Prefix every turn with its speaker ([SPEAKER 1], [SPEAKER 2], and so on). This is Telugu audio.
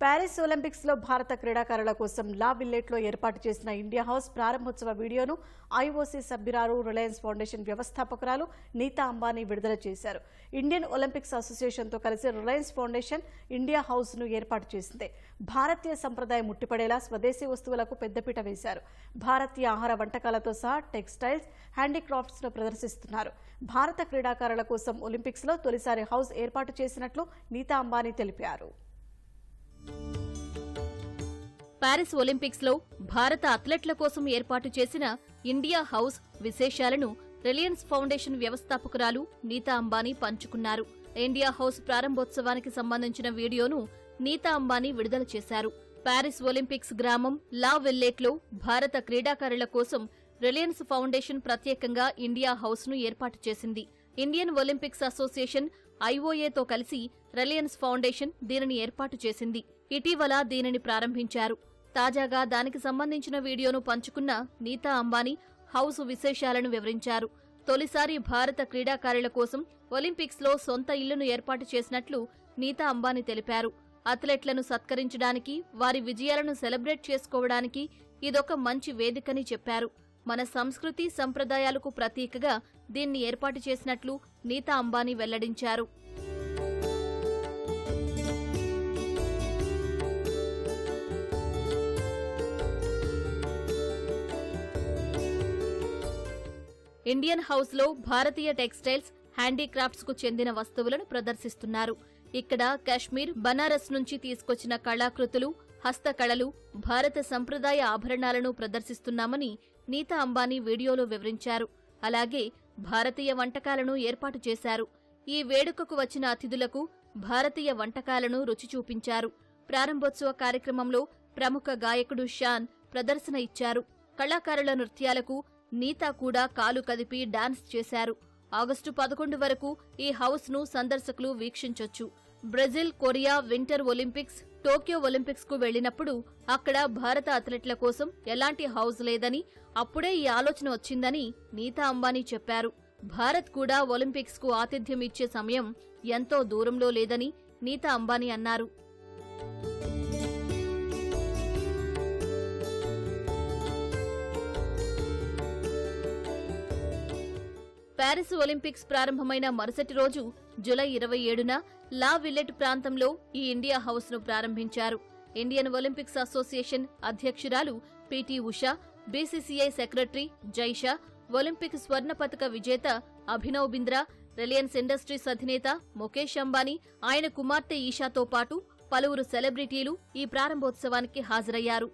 [SPEAKER 1] ప్యారిస్ ఒలింపిక్స్లో భారత క్రీడాకారుల కోసం లా విల్లెట్లో ఏర్పాటు చేసిన ఇండియా హౌస్ ప్రారంభోత్సవ వీడియోను ఐఓసీ సభ్యురాలు రిలయన్స్ ఫౌండేషన్ వ్యవస్థాపకురాలు నీతా అంబానీ విడుదల చేశారు. ఇండియన్ ఒలింపిక్స్ అసోసియేషన్తో కలిసి రిలయన్స్ ఫౌండేషన్ ఇండియా హౌస్ను ఏర్పాటు చేసింది. భారతీయ సంప్రదాయం ముట్టిపడేలా స్వదేశీ వస్తువులకు పెద్దపీట వేశారు. భారతీయ ఆహార వంటకాలతో సహా టెక్స్టైల్స్ హ్యాండీక్రాఫ్ట్స్ను ప్రదర్శిస్తున్నారు. భారత క్రీడాకారుల కోసం ఒలింపిక్స్లో తొలిసారి హౌస్ ఏర్పాటు చేసినట్లు నీతా అంబానీ తెలిపారు.
[SPEAKER 2] పారిస్ ఒలింపిక్స్లో భారత అథ్లెట్ల కోసం ఏర్పాటు చేసిన ఇండియా హౌస్ విశేషాలను రిలయన్స్ ఫౌండేషన్ వ్యవస్థాపకురాలు నీతా అంబానీ పంచుకున్నారు. ఇండియా హౌస్ ప్రారంభోత్సవానికి సంబంధించిన వీడియోను నీతా అంబానీ విడుదల చేశారు. పారిస్ ఒలింపిక్స్ గ్రామం లా వెల్లేట్లో భారత క్రీడాకారుల కోసం రిలయన్స్ ఫౌండేషన్ ప్రత్యేకంగా ఇండియా హౌస్ను ఏర్పాటు చేసింది. ఇండియన్ ఒలింపిక్స్ అసోసియేషన్ ఐఓఏతో కలిసి రిలయన్స్ ఫౌండేషన్ దీనిని ఏర్పాటు చేసింది. ఇటీవల దీనిని ప్రారంభించారు. తాజాగా దానికి సంబంధించిన వీడియోను పంచుకున్న నీతా అంబానీ హౌస్ విశేషాలను వివరించారు. తొలిసారి భారత క్రీడాకారుల కోసం ఒలింపిక్స్లో సొంత ఇల్లును ఏర్పాటు చేసినట్లు నీతా అంబానీ తెలిపారు. అథ్లెట్లను సత్కరించడానికి వారి విజయాలను సెలబ్రేట్ చేసుకోవడానికి ఇదొక మంచి వేదికని చెప్పారు. మన సంస్కృతి సంప్రదాయాలకు ప్రతీకగా దీన్ని ఏర్పాటు చేసినట్లు నీతా అంబానీ వెల్లడించారు. ఇండియన్ హౌస్లో భారతీయ టెక్స్టైల్స్ హ్యాండీక్రాఫ్ట్స్కు చెందిన వస్తువులను ప్రదర్శిస్తున్నారు. ఇక్కడ కాశ్మీర్ బనారస్ నుంచి తీసుకొచ్చిన కళాకృతులు హస్తకళలు భారత సంప్రదాయ ఆభరణాలను ప్రదర్శిస్తున్నామని నీతా అంబానీ వీడియోలో వివరించారు. అలాగే భారతీయ వంటకాలను ఏర్పాటు చేశారు. ఈ వేడుకకు వచ్చిన అతిథులకు భారతీయ వంటకాలను రుచి చూపించారు. ప్రారంభోత్సవ కార్యక్రమంలో ప్రముఖ గాయకుడు షాన్ ప్రదర్శన ఇచ్చారు. కళాకారుల నృత్యాలకు నీతా కూడా కాలు కదిపి డాన్స్ చేశారు. ఆగస్టు పదకొండు వరకు ఈ హౌస్ను సందర్శకులు వీక్షించొచ్చు. Brazil Korea winter olympics Tokyo ఒలింపిక్స్కు వెళ్ళినప్పుడు అక్కడ భారత అథ్లెట్ల కోసం ఎలాంటి హౌస్ లేదని అప్పుడే ఈ ఆలోచన వచ్చిందని నీతా అంబానీ చెప్పారు. భారత్ కూడా ఒలింపిక్స్కు ఆతిథ్యం ఇచ్చే సమయం ఎంతో దూరంలో లేదని నీతా అంబానీ అన్నారు. ప్యారిస్ ఒలింపిక్స్ ప్రారంభమైన మరుసటి రోజు జులై ఇరవై ఏడున లా విల్లెట్ ప్రాంతంలో ఈ ఇండియా హౌస్ను ప్రారంభించారు. ఇండియన్ ఒలింపిక్స్ అసోసియేషన్ అధ్యక్షురాలు PT Usha BCCI secretary Jay Shah olympic స్వర్ణ పతక విజేత అభినవ్ బింద్రా రిలయన్స్ ఇండస్ట్రీస్ అధినేత ముఖేష్ అంబానీ ఆయన కుమార్తె ఈషాతో పాటు పలువురు సెలబ్రిటీలు ఈ ప్రారంభోత్సవానికి హాజరయ్యారు.